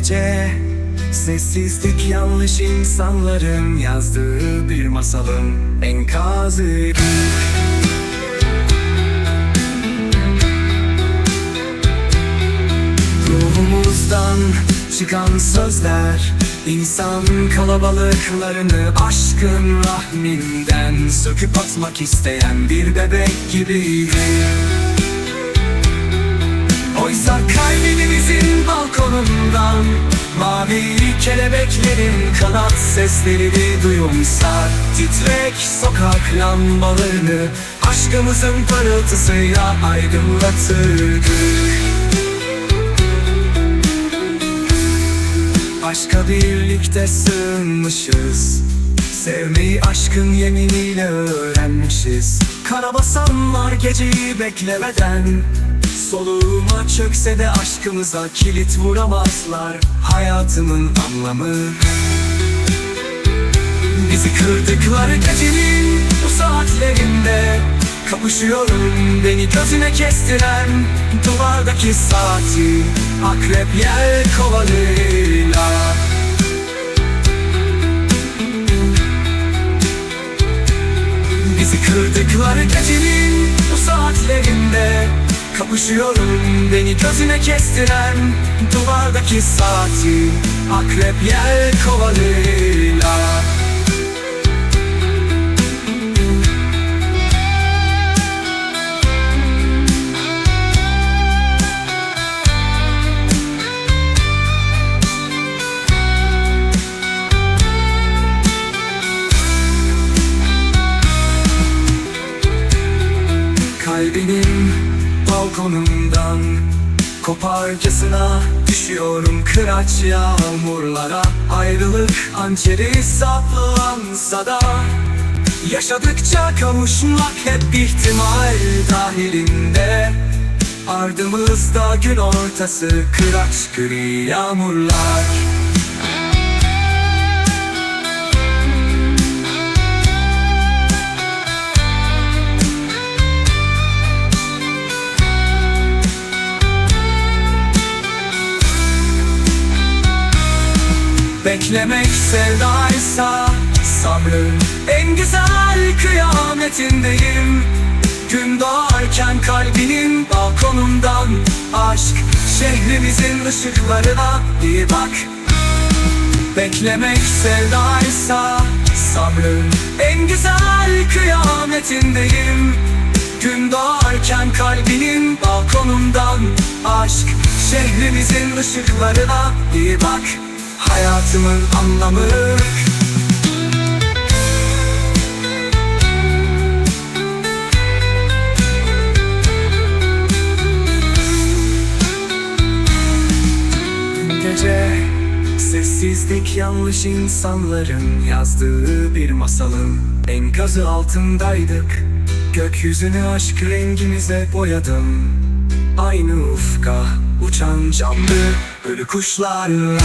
gece. Sessizlik yanlış insanların yazdığı bir masalın enkazı. Ruhumuzdan çıkan sözler İnsan kalabalıklarını aşkın rahminden Söküp atmak isteyen bir bebek gibiydi Oysa kalbimizin balkonundan Mavi kelebeklerin kanat seslerini duyumsa Titrek sokak lambalarını Aşkımızın parıltısıyla aydınlatırdık Aşka birlikte sığınmışız. Sevmeyi aşkın yeminiyle öğrenmişiz. Karabasanlar geceyi beklemeden Soluğuma çökse de aşkımıza kilit vuramazlar. Hayatımın anlamı. Bizi kırdıkları gecenin bu saatlerinde Kapışıyorum. Beni gözüne kestiren Duvardaki saati. Akrep yer kovanıyla Kapışıyorum beni gözüne kestiren Duvardaki saati. Akrep yer kovanıyla Kalbinin balkonundan Koparcasına düşüyorum kıraç yağmurlara. Ayrılık hançeri saplansa da Yaşadıkça kavuşmak hep ihtimal dahilinde. Ardımızda gün ortası kıraç gri yağmurlar Beklemek sevdaysa sabrın en güzel kıyametindeyim. Gün doğarken kalbinin balkonundan Aşk şehrimizin ışıklarına bir bak. Beklemek sevdaysa sabrın en güzel kıyametindeyim. Gün doğarken kalbinin balkonundan Aşk şehrimizin ışıklarına bir bak Hayatımın anlamı. Gece Sessizlik yanlış insanların yazdığı bir masalın enkazı altındaydık. Gökyüzünü aşk rengimize boyadım. Aynı ufka uçan canlı ölü kuşlarla